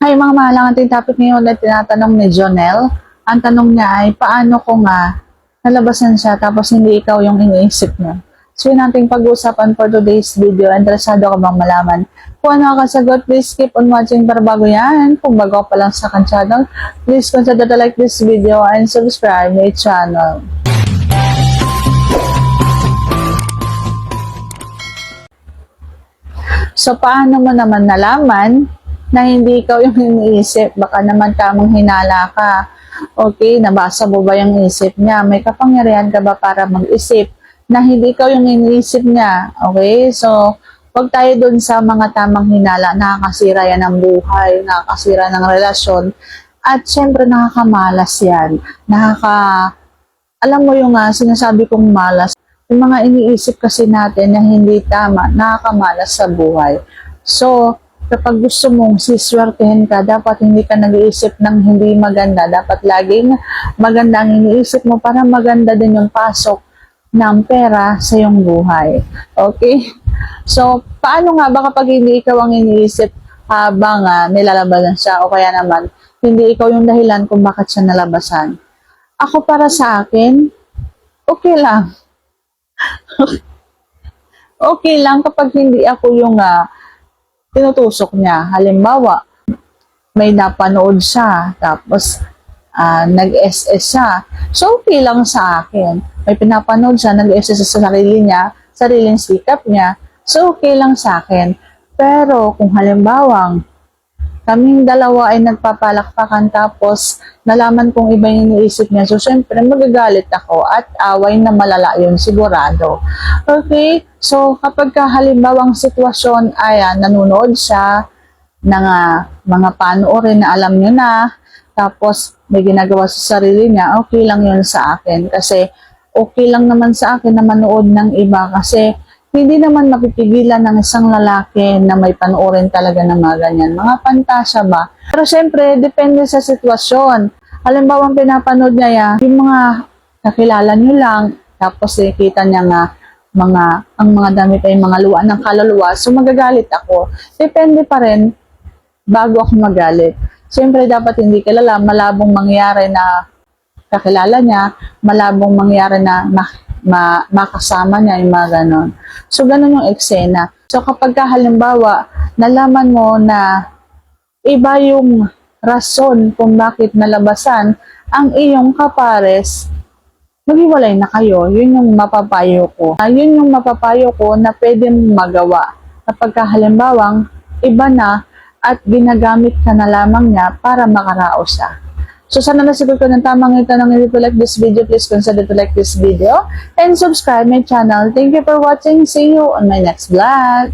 Hi mga mahalang ating topic ngayon na tinatanong ni Jonel. Ang tanong niya ay, paano ko nga nalabasan siya tapos hindi ikaw yung iniisip niya? So yun ating pag-uusapan for today's video. Interesado ka bang malaman? Kung ano ang kasagot, please keep on watching para bago yan. Kung bago pa lang sa akin channel, please consider to like this video and subscribe my channel. So, paano mo naman nalaman na hindi ikaw yung iniisip? Baka naman tamang hinala ka. Okay, nabasa mo ba yung isip niya? May kapangyarihan ka ba para mag-isip na hindi ikaw yung iniisip niya? Okay, so, wag tayo dun sa mga tamang hinala. Nakakasira yan ng buhay, nakakasira ng relasyon. At syempre, nakakamalas yan. Nakaka... Alam mo yung uh, sinasabi kong malas, yung mga iniisip kasi natin na hindi tama, nakakamalas sa buhay. So, kapag gusto mong siswertehin ka, dapat hindi ka nag-iisip ng hindi maganda. Dapat laging maganda ang iniisip mo para maganda din yung pasok ng pera sa iyong buhay. Okay? So, paano nga ba kapag hindi ikaw ang iniisip habang uh, nilalabasan siya o kaya naman hindi ikaw yung dahilan kung bakit siya nalabasan? Ako para sa akin, okay lang okay lang kapag hindi ako yung uh, tinutusok niya. Halimbawa, may napanood siya, tapos uh, nag-SS siya. So, okay lang sa akin. May pinapanood siya, nag-SS sa sarili niya, sariling sikap niya. So, okay lang sa akin. Pero, kung halimbawang kaming dalawa ay nagpapalakpakan tapos nalaman kong iba yung iniisip niya. So, syempre, magagalit ako at away na malala yun, sigurado. Okay? So, kapag ka halimbawang sitwasyon ay uh, nanonood siya ng mga panoorin na alam niyo na, tapos may ginagawa sa sarili niya, okay lang yun sa akin. Kasi, okay lang naman sa akin na manood ng iba kasi hindi naman mapipigilan ng isang lalaki na may panoorin talaga ng mga ganyan. Mga pantasya ba? Pero syempre, depende sa sitwasyon. Halimbawa, pinapanood niya yung mga nakilala niyo lang, tapos nakikita niya nga mga, ang mga damit ay mga luwa ng kaluluwa, so magagalit ako. Depende pa rin bago ako magalit. Siyempre, dapat hindi kilala, malabong mangyari na kakilala niya, malabong mangyari na ma makasama niya yung mga ganon. So, ganon yung eksena. So, kapag ka, halimbawa, nalaman mo na iba yung rason kung bakit nalabasan ang iyong kapares, maghiwalay na kayo. Yun yung mapapayo ko. Uh, yun yung mapapayo ko na pwede magawa. Kapag ka, halimbawang, iba na at ginagamit ka na lamang niya para makaraos siya. So sana nasagot ko ng tamang ito ng if you like this video, please consider to like this video and subscribe my channel. Thank you for watching. See you on my next vlog.